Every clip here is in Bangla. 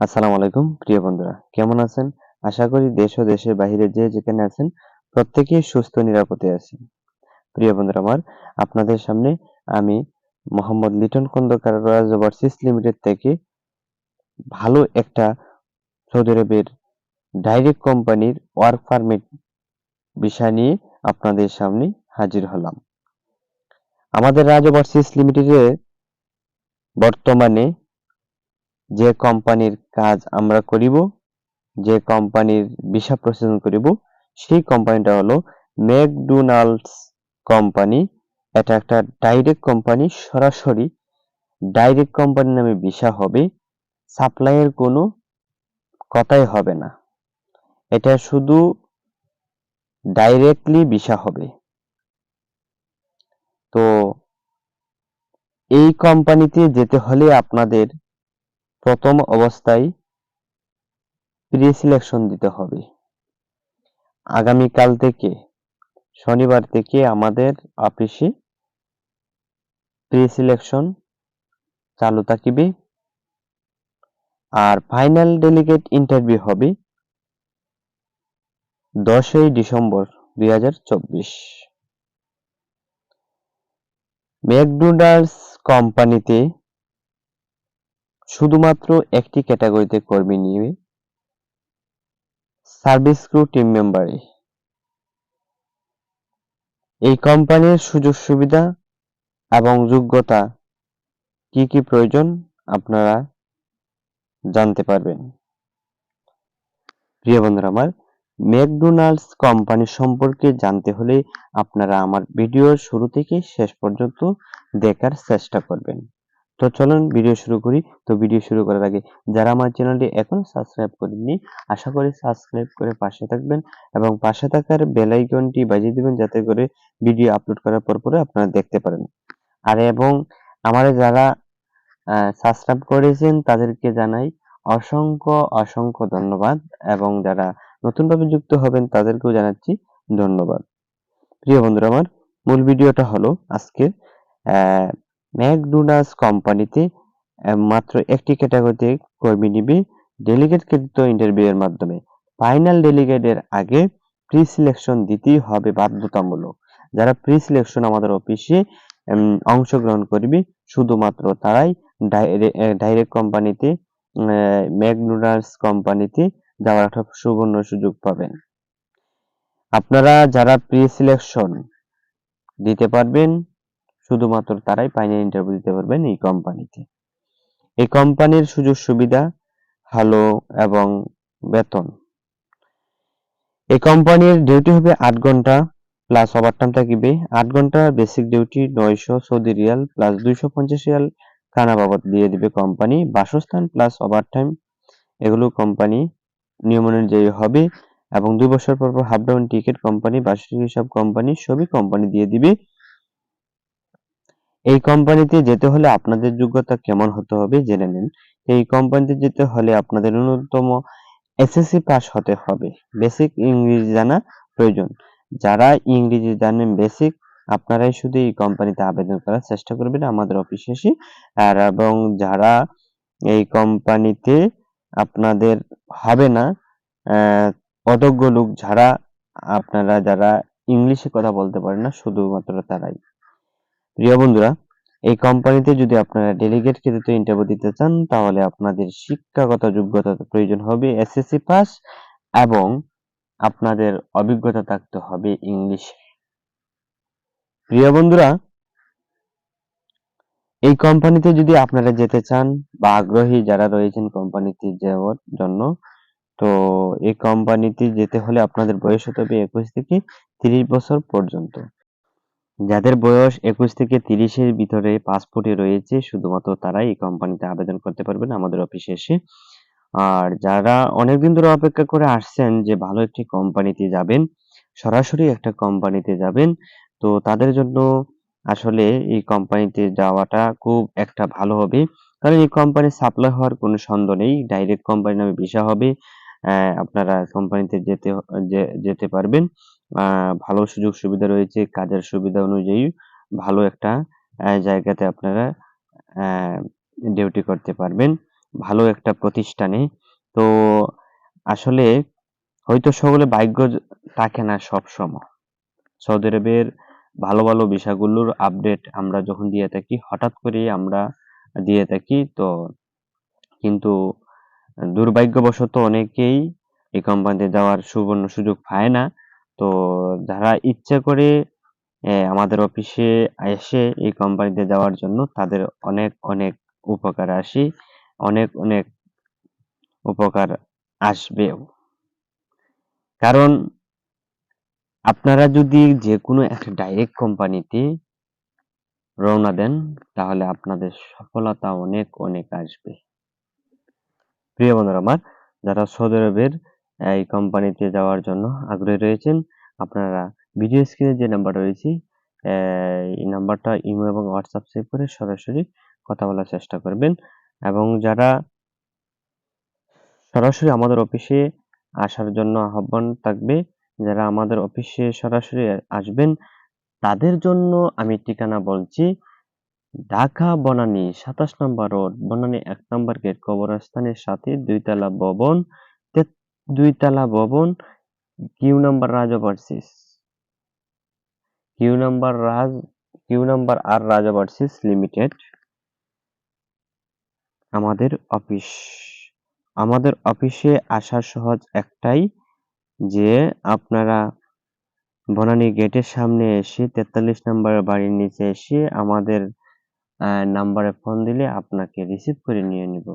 আসসালামু আলাইকুম, প্রিয় বন্ধুরা, কেমন আছেন? আশা করি দেশ ও দেশের বাইরে যে যেখানে আছেন, প্রত্যেকেই সুস্থ নিরাপদে আছেন। প্রিয় বন্ধুরা আমার, আপনাদের সামনে আমি Mohammad Liton Khandakar royal overseas limited থেকে ভালো একটা সৌদি আরবের ডাইরেক্ট কোম্পানির ওয়ার্ক পারমিট বিষয় নিয়ে আপনাদের সামনে হাজির হলাম। আমাদের রাজ ওভারসিজ লিমিটেডে বর্তমানে যে কোম্পানির কাজ আমরা করিব, যে কোম্পানির ভিসা প্রসেসিং করিব, সেই কোম্পানিটা হলো ম্যাকডোনাল্ডস কোম্পানি। এটা একটা ডাইরেক্ট কোম্পানি, সরাসরি ডাইরেক্ট কোম্পানি নামে ভিসা হবে, সাপ্লাইয়ের কোনো কথাই হবে না। এটা শুধু ডাইরেক্টলি ভিসা হবে। তো এই কোম্পানিতে যেতে হলে আপনাদের প্রথম অবস্থায় প্রি সিলেকশন দিতে হবে। আগামীকাল থেকে, শনিবার থেকে আমাদের অফিসে প্রি সিলেকশন চালু থাকিবে। আর ফাইনাল ডেলিগেট ইন্টারভিউ হবে দশই ডিসেম্বর দুই হাজার চব্বিশ। ম্যাকডোনাল্ডস কোম্পানিতে শুধুমাত্র একটি ক্যাটাগরিতে কর্মী নিয়ে সার্ভিস ক্রু টিম মেম্বারে এই কোম্পানির সুযোগ সুবিধা এবং যোগ্যতা কি কি প্রয়োজন আপনারা জানতে পারবেন। প্রিয় বন্ধুরা আমার, ম্যাকডোনাল্ডস কোম্পানি সম্পর্কে জানতে হলে আপনারা আমার ভিডিওর শুরু থেকে শেষ পর্যন্ত দেখার চেষ্টা করবেন। তো চলুন ভিডিও শুরু করি। তো ভিডিও শুরু করার আগে যারা আমার চ্যানেলটি এখন সাবস্ক্রাইব করেননি, আশা করি সাবস্ক্রাইব করে পাশে থাকবেন এবং পাশে থাকার বেল আইকনটি বাজিয়ে দিবেন যাতে করে ভিডিও আপলোড করার পর পরে আপনারা দেখতে পারেন। আর এবং আমার যারা সাবস্ক্রাইব করেছেন তাদেরকে জানাই অসংখ্য অসংখ্য ধন্যবাদ এবং যারা নতুনভাবে যুক্ত হবেন তাদেরকেও জানাচ্ছি ধন্যবাদ। প্রিয় বন্ধুরা আমার মূল ভিডিওটা হলো আজকে ম্যাকডোনাল্ডস কোম্পানিতে মাত্র একটি ক্যাটাগরিতে কর্মী নিবে ডেলিগেট কৃত ইন্টারভিউ এর মাধ্যমে। ফাইনাল ডেলিগেটের আগে প্রি সিলেকশন দিতেই হবে বাধ্যতামূলক। যারা প্রি সিলেকশন আমাদের অফিসে অংশগ্রহণ করবে, শুধুমাত্র তারাই ডাইরেক্ট কোম্পানিতে ম্যাকডোনাল্ডস কোম্পানিতে যাওয়ার একটা সুবর্ণ সুযোগ পাবেন। আপনারা যারা প্রি সিলেকশন দিতে পারবেন শুধুমাত্র তারাই ফাইনাল ইন্টারভিউ দিতে পারবেন এই কোম্পানিতে এই কোম্পানির সুযোগ সুবিধা ভালো এবং বেতন। এই কোম্পানির ডিউটি হবে আট ঘণ্টা প্লাস ওভারটাইম থাকিবে। আট ঘণ্টা বেসিক ডিউটি নয়শো সৌদি রিয়াল প্লাস দুইশো পঞ্চাশ রিয়াল খানা বাবদ দিয়ে দিবে কোম্পানি বাসস্থান প্লাস ওভারটাইম এগুলো কোম্পানি নিয়ম অনুযায়ী হবে এবং দুই বছর পর পর হাফ ডাউন টিকিট কোম্পানি বার্ষিক হিসাব কোম্পানি সবই কোম্পানি দিয়ে দিবে। এই কোম্পানিতে যেতে হলে আপনাদের যোগ্যতা কেমন হতে হবে জেনে নিন। এই কোম্পানিতে যেতে হলে আপনাদের ন্যূনতম এসএসসি পাস হতে হবে। বেসিক ইংরেজি জানা প্রয়োজন। যারা ইংরেজি জানেন বেসিক আপনারাই শুধু এই কোম্পানিতে আবেদন করার চেষ্টা করবেন আমাদের অফিসে এসে। আর এবং যারা এই কোম্পানিতে আপনাদের হবে না অযোগ্য লোক, যারা আপনারা, যারা ইংলিশে কথা বলতে পারেন না, শুধুমাত্র তারাই। প্রিয় বন্ধুরা, এই কোম্পানিতে যদি আপনারা ডেলিগেট ক্ষেত্রে ইন্টারভিউ দিতে চান, তাহলে আপনাদের শিক্ষাগত যোগ্যতা প্রয়োজন হবে এসএসসি পাস এবং আপনাদের অভিজ্ঞতা থাকতে হবে ইংলিশে প্রিয় বন্ধুরা, এই কোম্পানিতে যদি আপনারা যেতে চান বা আগ্রহী যারা রয়েছেন কোম্পানিতে যাওয়ার জন্য, তো এই কোম্পানিতে যেতে হলে আপনাদের বয়স হতে হবে একুশ থেকে তিরিশ বছর পর্যন্ত। যাদের বয়স একুশ থেকে তিরিশের ভিতরে পাসপোর্টে রয়েছে, শুধুমাত্র তারাই এই কোম্পানিতে আবেদন করতে পারবেন আমাদের অফিসে এসে। আর যারা অনেকদিন ধরে অপেক্ষা করে আসছেন যে ভালো একটি কোম্পানিতে যাবেন, সরাসরি একটা কোম্পানিতে যাবেন, তো তাদের জন্য আসলে এই কোম্পানিতে যাওয়াটা খুব একটা ভালো হবে। কারণ এই কোম্পানি সাপ্লাই হওয়ার কোনো সন্দেহ নেই ডাইরেক্ট কোম্পানি নামে ভিসা হবে আপনারা কোম্পানিতে যেতে যেতে পারবেন। ভালো সুযোগ সুবিধা রয়েছে, কাজের সুবিধা অনুযায়ী ভালো একটা জায়গাতে আপনারা ডিউটি করতে পারবেন, ভালো একটা প্রতিষ্ঠানে। তো আসলে হয়তো সকলে ভাগ্য থাকে না সব সময়। সৌদি আরবের ভালো ভালো বিষয়গুলোর আপডেট আমরা যখন দিয়ে থাকি, হঠাৎ করে আমরা দিয়ে থাকি, তো কিন্তু দুর্ভাগ্যবশত অনেকেই এই কোম্পানিতে যাওয়ার সুবর্ণ সুযোগ পায় না। তো যারা ইচ্ছা করে আমাদের অফিসে এসে এই কোম্পানিতে যাওয়ার জন্য তাদের অনেক অনেক উপকার আসি, অনেক অনেক উপকার আসবেও কারণ আপনারা যদি যে কোনো একটা ডাইরেক্ট কোম্পানিতে রওনা দেন, তাহলে আপনাদের সফলতা অনেক অনেক আসবে। প্রিয় বন্ধুরা আমার, যারা সৌদি আরবের এই কোম্পানিতে যাওয়ার জন্য আগ্রহী রয়েছেন। আপনারা ভিডিও স্ক্রিনে যে নাম্বার রয়েছে, এই নাম্বারটা ইমো এবং হোয়াটসঅ্যাপ সেভ করে সরাসরি কথা বলার চেষ্টা করবেন। এবং যারা সরাসরি আমাদের অফিসে আসার জন্য আহ্বান থাকবে, যারা আমাদের অফিসে সরাসরি আসবেন, তাদের জন্য আমি ঠিকানা বলছি, ঢাকা বনানী, সাতাশ নম্বর রোড, বনানী এক নম্বর গেট কবরস্থানের সাথে দুইতলা ভবন দুইতলা ভবন, Q number Raj Q number Raj, Q number আর রাজ লিমিটেড। আমাদের অফিস। আমাদের অফিসে আসার সহজ একটাই যে, আপনারা বনানী গেটের সামনে এসে তেতাল্লিশ নম্বরের বাড়ির নিচে এসে আমাদের নাম্বারে ফোন দিলে আপনাকে রিসিভ করে নিয়ে নিব।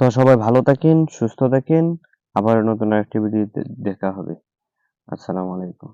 তো সবাই ভালো থাকেন সুস্থ থাকেন। আবার নতুন একটি ভিডিওতে দেখা হবে। আসসালামু আলাইকুম।